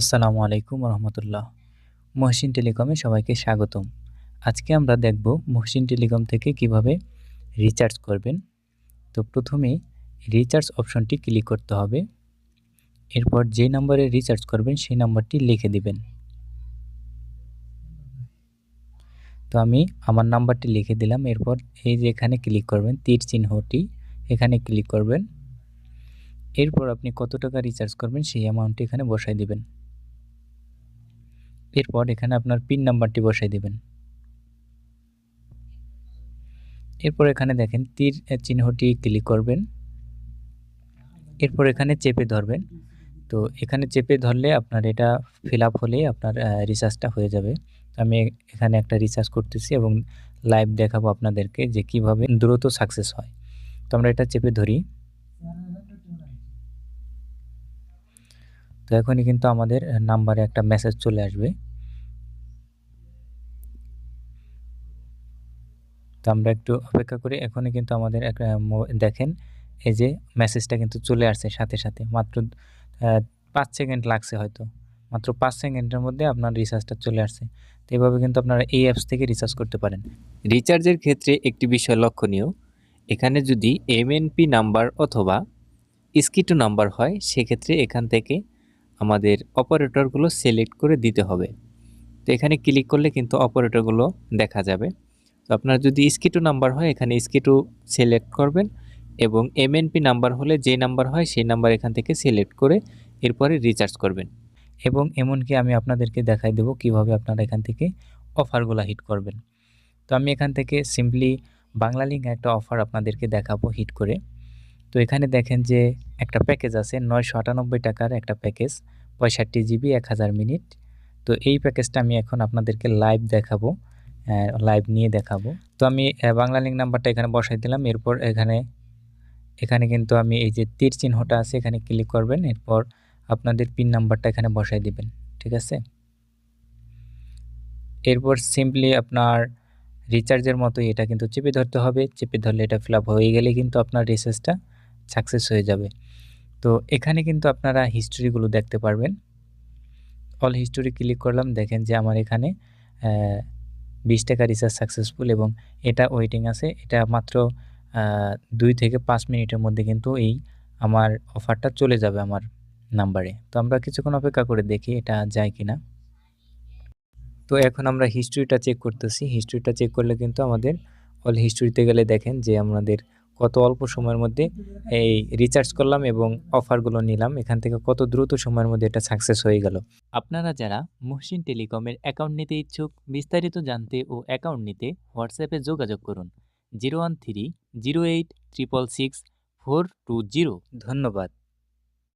আসসালামু আলাইকুম রহমতুল্লাহ। মহসিন টেলিকমে সবাইকে স্বাগতম। আজকে আমরা দেখব মহসিন টেলিকম থেকে কীভাবে রিচার্জ করবেন। তো প্রথমে রিচার্জ অপশনটি ক্লিক করতে হবে। এরপর যে নাম্বারে রিচার্জ করবেন সেই নাম্বারটি লিখে দিবেন। তো আমি আমার নাম্বারটি লিখে দিলাম। এরপর এই যে এখানে ক্লিক করবেন তীর চিহ্নটি, এখানে ক্লিক করবেন। এরপর আপনি কত টাকা রিচার্জ করবেন সেই অ্যামাউন্টটি এখানে বসাই দিবেন। এরপর এখানে আপনার পিন নাম্বারটি বসাই দেবেন। এরপর এখানে দেখেন তীর চিহ্নটি ক্লিক করবেন। এরপর এখানে চেপে ধরবেন। তো এখানে চেপে ধরলে আপনার এটা ফিল আপ হলেই আপনার রিচার্জটা হয়ে যাবে। আমি এখানে একটা রিচার্জ করতেছি এবং লাইভ দেখাবো আপনাদেরকে যে কীভাবে দ্রুত সাকসেস হয়। তো আমরা এটা চেপে ধরি। তো এখনই কিন্তু আমাদের নাম্বারে একটা মেসেজ চলে আসবে। তো আমরা একটু অপেক্ষা করি। এখনই কিন্তু আমাদের দেখেন, এই যে মেসেজটা কিন্তু চলে আসছে সাথে সাথে। মাত্র পাঁচ সেকেন্ড লাগছে হয়তো। মাত্র পাঁচ সেকেন্ডের মধ্যে আপনার রিচার্জটা চলে আসছে। তো এইভাবে কিন্তু আপনারা এই অ্যাপস থেকে রিচার্জ করতে পারেন। রিচার্জের ক্ষেত্রে একটি বিষয় লক্ষণীয়। এখানে যদি এমএনপি নাম্বার অথবা স্কিটু নাম্বার হয়, সেক্ষেত্রে এখান থেকে আমাদের অপারেটরগুলো সিলেক্ট করে দিতে হবে। তো এখানে ক্লিক করলে কিন্তু অপারেটরগুলো দেখা যাবে। তো আপনার যদি স্কিটু নাম্বার হয়, এখানে স্কিটু সিলেক্ট করবেন এবং এমএনপি নাম্বার হলে যে নাম্বার হয়, সেই নাম্বার এখান থেকে সিলেক্ট করে এরপরে রিচার্জ করবেন। এবং এমনকি আমি আপনাদেরকে দেখাই দেবো কীভাবে আপনারা এখান থেকে অফারগুলো হিট করবেন। তো আমি এখান থেকে সিম্পলি বাংলা লিঙ্ক একটা অফার আপনাদেরকে দেখাবো হিট করে। তো এখানে দেখেন যে একটা প্যাকেজ আছে, নয়শো আটানব্বই টাকার একটা প্যাকেজ পঁয়ষট্টি জিবি এক হাজার মিনিট। তো এই প্যাকেজটা আমি এখন আপনাদেরকে লাইভ দেখাবো। লাইভ নিয়ে দেখাবো। তো আমি বাংলা লিঙ্ক নাম্বারটা এখানে বসাই দিলাম। এরপর এখানে এখানে কিন্তু আমি এই যে তীর চিহ্নটা আছে, এখানে ক্লিক করবেন। এরপর আপনাদের পিন নাম্বারটা এখানে বসাই দিবেন, ঠিক আছে? এরপর সিম্পলি আপনার রিচার্জের মতো এটা কিন্তু চেপে ধরতে হবে। চেপে ধরলে এটা ফিল হয়ে গেলে কিন্তু আপনার রিচার্জটা সাকসেস হয়ে যাবে। তো এখানে কিন্তু আপনারা হিস্টোরিগুলো দেখতে পারবেন। অল হিস্টোরি ক্লিক করলাম। দেখেন যে আমার এখানে বিশ টাকা রিচার্জ সাকসেসফুল এবং এটা ওয়েটিং আছে। এটা মাত্র দুই থেকে পাঁচ মিনিটের মধ্যে কিন্তু এই আমার অফারটা চলে যাবে আমার নাম্বারে তো আমরা কিছুক্ষণ অপেক্ষা করে দেখি এটা যায় কি না তো এখন আমরা হিস্ট্রিটা চেক করতেছি। হিস্ট্রিটা চেক করলে কিন্তু আমাদের অল হিস্ট্রিতে গেলে দেখেন যে আমাদের কত অল্প সময়ের মধ্যে এই রিচার্জ করলাম এবং অফারগুলো নিলাম, এখান থেকে কত দ্রুত সময়ের মধ্যে এটা সাকসেস হয়ে গেল। আপনারা যারা মহসিন টেলিকমের অ্যাকাউন্ট নিতে ইচ্ছুক, বিস্তারিত জানতে ও অ্যাকাউন্ট নিতে হোয়াটসঅ্যাপে যোগাযোগ করুন। Zero one three zero eight triple six four two zero ধন্যবাদ।